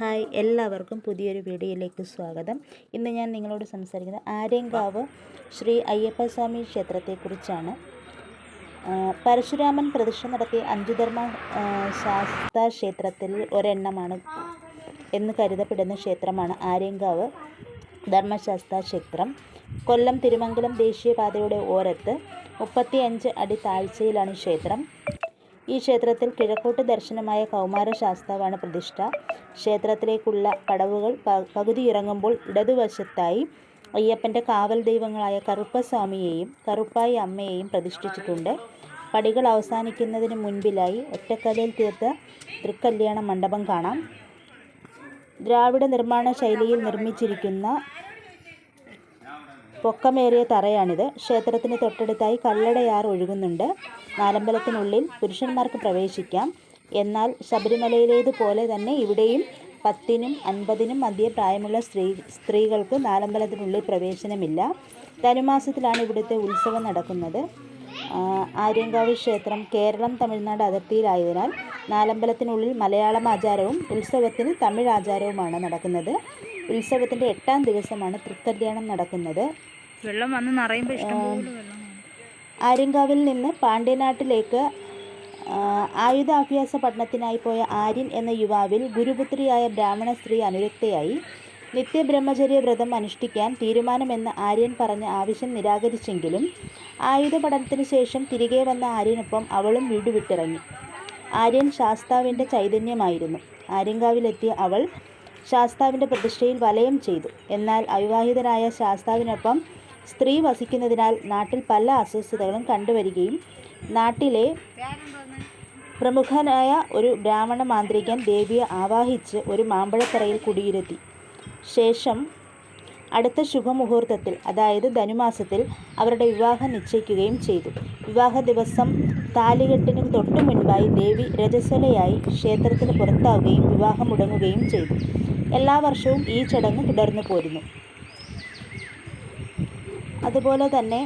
Hi എല്ലാവർക്കും പുതിയൊരു വീഡിയോയിലേക്ക് സ്വാഗതം. ഇന്ന് ഞാൻ നിങ്ങളോട് സംസാരിക്കുന്നത് ആര്യങ്കാവ് ശ്രീ അയ്യപ്പസ്വാമി ക്ഷേത്രത്തെക്കുറിച്ചാണ്. പരശുരാമൻ പ്രതിഷ്ഠ നടത്തിയ അഞ്ചുധർമ്മ ശാസ്ത ക്ഷേത്രത്തിൽ ഒരെണ്ണമാണ് എന്ന് കരുതപ്പെടുന്ന ക്ഷേത്രമാണ് ആര്യങ്കാവ് ധർമ്മശാസ്താ ക്ഷേത്രം. കൊല്ലം തിരുമംഗലം ദേശീയപാതയുടെ ഓരത്ത് മുപ്പത്തിയഞ്ച് അടി താഴ്ചയിലാണ് ക്ഷേത്രം. ഈ ക്ഷേത്രത്തിൽ കിഴക്കോട്ട് ദർശനമായ കൗമാര ശാസ്താവാണ് പ്രതിഷ്ഠ. ക്ഷേത്രത്തിലേക്കുള്ള കടവുകൾ പകുതി ഇറങ്ങുമ്പോൾ ഇടതുവശത്തായി അയ്യപ്പന്റെ കാവൽ ദൈവങ്ങളായ കറുപ്പസ്വാമിയെയും കറുപ്പായി അമ്മയെയും പ്രതിഷ്ഠിച്ചിട്ടുണ്ട്. പടികൾ അവസാനിക്കുന്നതിന് മുൻപിലായി ഒറ്റക്കലയിൽ തീർത്ത തൃക്കല്യാണ മണ്ഡപം കാണാം. ദ്രാവിഡ നിർമ്മാണ ശൈലിയിൽ നിർമ്മിച്ചിരിക്കുന്ന പൊക്കമേറിയ തറയാണിത്. ക്ഷേത്രത്തിന് തൊട്ടടുത്തായി കല്ലടയാർ ഒഴുകുന്നുണ്ട്. നാലമ്പലത്തിനുള്ളിൽ പുരുഷന്മാർക്ക് പ്രവേശിക്കാം. എന്നാൽ ശബരിമലയിലേതുപോലെ തന്നെ ഇവിടെയും പത്തിനും അൻപതിനും മധ്യേ പ്രായമുള്ള സ്ത്രീ സ്ത്രീകൾക്ക് നാലമ്പലത്തിനുള്ളിൽ പ്രവേശനമില്ല. ധനുമാസത്തിലാണ് ഇവിടുത്തെ ഉത്സവം നടക്കുന്നത്. ആര്യങ്കാവ് ക്ഷേത്രം കേരളം തമിഴ്നാട് അതിർത്തിയിലായതിനാൽ നാലമ്പലത്തിനുള്ളിൽ മലയാളം ആചാരവും ഉത്സവത്തിന് തമിഴ് ആചാരവുമാണ് നടക്കുന്നത്. ഉത്സവത്തിന്റെ എട്ടാം ദിവസമാണ് തൃക്കല്യാണം നടക്കുന്നത്. വെള്ളം വന്ന് നിറയുമ്പോൾ. ആര്യങ്കാവിൽ നിന്ന് പാണ്ഡ്യനാട്ടിലേക്ക് ആയുധാഭ്യാസ പഠനത്തിനായി പോയ ആര്യൻ എന്ന യുവാവിൽ ഗുരുപുത്രിയായ ബ്രാഹ്മണ സ്ത്രീ അനുരക്തയായി. നിത്യബ്രഹ്മചര്യ വ്രതം അനുഷ്ഠിക്കാൻ തീരുമാനമെന്ന് ആര്യൻ പറഞ്ഞ ആവശ്യം നിരാകരിച്ചെങ്കിലും ആയുധ പഠനത്തിന് ശേഷം തിരികെ വന്ന ആര്യനൊപ്പം അവളും വീട് വിട്ടിറങ്ങി ആര്യൻ ശാസ്താവിന്റെ ചൈതന്യമായിരുന്നു. ആര്യങ്കാവിലെത്തിയ അവൾ ശാസ്താവിന്റെ പ്രതിഷ്ഠയിൽ വലയം ചെയ്തു. എന്നാൽ അവിവാഹിതനായ ശാസ്താവിനൊപ്പം സ്ത്രീ വസിക്കുന്നതിനാൽ നാട്ടിൽ പല അസ്വസ്ഥതകളും കണ്ടുവരികയും നാട്ടിലെ പ്രമുഖനായ ഒരു ബ്രാഹ്മണ മാന്ത്രികൻ ദേവിയെ ആവാഹിച്ച് ഒരു മാമ്പഴത്തറയിൽ കുടിയിരുത്തി. ശേഷം അടുത്ത ശുഭമുഹൂർത്തത്തിൽ അതായത് ധനുമാസത്തിൽ അവരുടെ വിവാഹം നിശ്ചയിക്കുകയും ചെയ്തു. വിവാഹ ദിവസം താലികെട്ടിന് തൊട്ടു മുൻപായി ദേവി രജസ്വലയായി ക്ഷേത്രത്തിന് പുറത്താവുകയും വിവാഹം മുടങ്ങുകയും ചെയ്തു. എല്ലാ വർഷവും ഈ ചടങ്ങ് തുടർന്നു പോരുന്നു. അതുപോലെ തന്നെ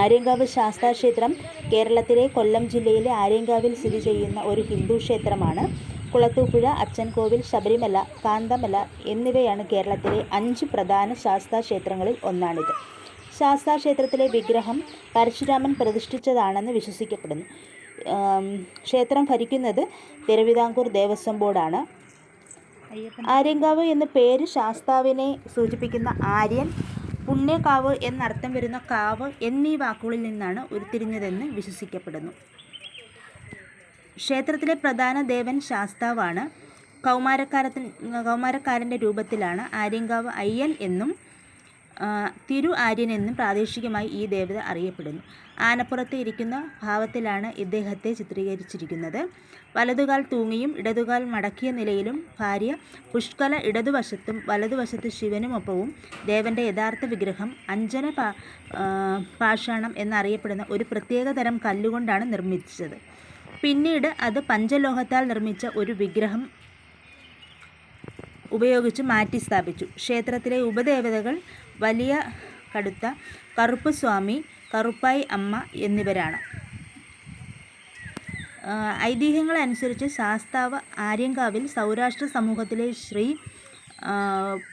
ആര്യങ്കാവ് ശാസ്താ ക്ഷേത്രം കേരളത്തിലെ കൊല്ലം ജില്ലയിലെ ആര്യങ്കാവിൽ സ്ഥിതി ചെയ്യുന്ന ഒരു ഹിന്ദു ക്ഷേത്രമാണ്. കുളത്തൂപ്പുഴ അച്ചൻകോവിൽ ശബരിമല കാന്തമല എന്നിവയാണ് കേരളത്തിലെ അഞ്ച് പ്രധാന ശാസ്താ ക്ഷേത്രങ്ങളിൽ ഒന്നാണിത്. ശാസ്താ ക്ഷേത്രത്തിലെ വിഗ്രഹം പരശുരാമൻ പ്രതിഷ്ഠിച്ചതാണെന്ന് വിശ്വസിക്കപ്പെടുന്നു. ക്ഷേത്രം ഭരിക്കുന്നത് തിരുവിതാംകൂർ ദേവസ്വം ബോർഡാണ്. ആര്യങ്കാവ് എന്ന പേര് ശാസ്താവിനെ സൂചിപ്പിക്കുന്ന ആര്യൻ പുണ്യകാവ് എന്നർത്ഥം വരുന്ന കാവ് എന്നീ വാക്കുകളിൽ നിന്നാണ് ഉരുത്തിരിഞ്ഞതെന്ന് വിശ്വസിക്കപ്പെടുന്നു. ക്ഷേത്രത്തിലെ പ്രധാന ദേവൻ ശാസ്താവാണ്. കൗമാരക്കാരത്തിൻ കൗമാരക്കാരന്റെ രൂപത്തിലാണ് ആര്യങ്കാവ് അയ്യൻ എന്നും തിരു ആര്യൻ എന്നും പ്രാദേശികമായി ഈ ദേവത അറിയപ്പെടുന്നു. ആനപ്പുറത്ത് ഇരിക്കുന്ന ഭാവത്തിലാണ് ഇദ്ദേഹത്തെ ചിത്രീകരിച്ചിരിക്കുന്നത്. വലതുകാൽ തൂങ്ങിയും ഇടതുകാൽ മടക്കിയ നിലയിലും ഭാര്യ പുഷ്കല ഇടതുവശത്തും വലതുവശത്ത് ശിവനുമൊപ്പവും ദേവന്റെ യഥാർത്ഥ വിഗ്രഹം അഞ്ജന പാ പാഷാണം എന്നറിയപ്പെടുന്ന ഒരു പ്രത്യേക തരം കല്ലുകൊണ്ടാണ് നിർമ്മിച്ചത്. പിന്നീട് അത് പഞ്ചലോഹത്താൽ നിർമ്മിച്ച ഒരു വിഗ്രഹം ഉപയോഗിച്ച് മാറ്റി സ്ഥാപിച്ചു ക്ഷേത്രത്തിലെ ഉപദേവതകൾ വലിയ കടുത്ത കറുപ്പ് സ്വാമി കറുപ്പായി അമ്മ എന്നിവരാണ്. ഐതിഹ്യങ്ങളനുസരിച്ച് ശാസ്താവ് ആര്യങ്കാവിൽ സൗരാഷ്ട്ര സമൂഹത്തിലെ ശ്രീ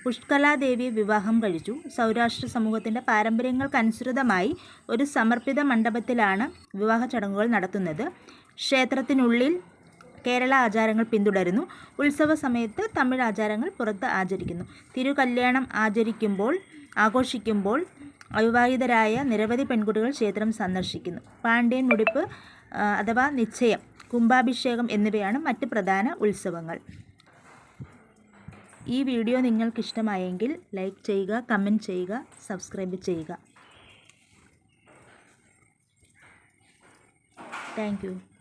പുഷ്കലാദേവിയെ വിവാഹം കഴിച്ചു. സൗരാഷ്ട്ര സമൂഹത്തിന്റെ പാരമ്പര്യങ്ങൾക്കനുസൃതമായി ഒരു സമർപ്പിത മണ്ഡപത്തിലാണ് വിവാഹ ചടങ്ങുകൾ നടത്തുന്നത്. ക്ഷേത്രത്തിനുള്ളിൽ കേരള ആചാരങ്ങൾ പിന്തുടരുന്നു. ഉത്സവ സമയത്ത് തമിഴ് ആചാരങ്ങൾ പുറത്ത് ആചരിക്കുന്നു. തിരുകല്യാണം ആചരിക്കുമ്പോൾ ആഘോഷിക്കുമ്പോൾ അവിവാഹിതരായ നിരവധി പെൺകുട്ടികൾ ക്ഷേത്രം സന്ദർശിക്കുന്നു. പാണ്ഡ്യൻ മുടിപ്പ് അഥവാ നിശ്ചയം കുംഭാഭിഷേകം എന്നിവയാണ് മറ്റ് പ്രധാന ഉത്സവങ്ങൾ. ഈ വീഡിയോ നിങ്ങൾക്ക് ഇഷ്ടമായെങ്കിൽ ലൈക്ക് ചെയ്യുക കമന്റ് ചെയ്യുക സബ്സ്ക്രൈബ് ചെയ്യുക. താങ്ക്